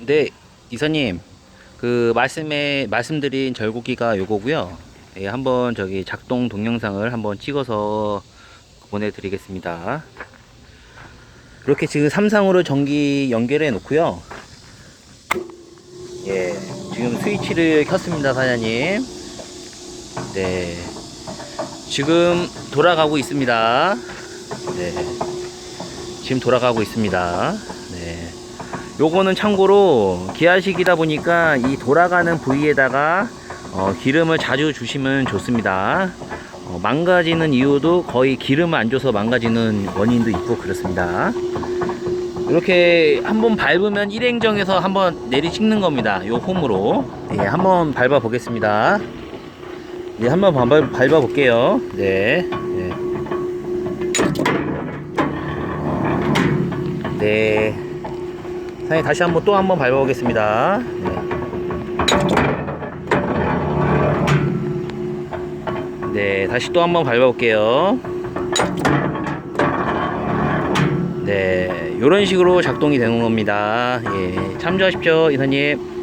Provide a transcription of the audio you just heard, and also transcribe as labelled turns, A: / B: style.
A: 네, 이사님. 그 말씀에 말씀드린 절곡기가 요거고요. 예, 한번 저기 작동 동영상을 한번 찍어서 보내 드리겠습니다. 이렇게 지금 삼상으로 전기 연결해 놓고요. 예, 지금 스위치를 켰습니다, 사장님. 네, 지금 돌아가고 있습니다. 네, 지금 돌아가고 있습니다. 네. 요거는 참고로 기아식이다 보니까 이 돌아가는 부위에다가 어, 기름을 자주 주시면 좋습니다. 어, 망가지는 이유도 거의 기름을 안 줘서 망가지는 원인도 있고 그렇습니다. 이렇게 한번 밟으면 일행정에서 한번 내리 찍는 겁니다. 요 홈으로. 네, 한번 밟아 보겠습니다. 네, 한번 밟아, 밟아 볼게요. 네. 네. 네. 사장님 다시 한번 또 한번 밟아보겠습니다. 네. 네, 다시 또 한번 밟아볼게요. 네, 이런 식으로 작동이 되는 겁니다. 예, 참조하십시오, 이사님.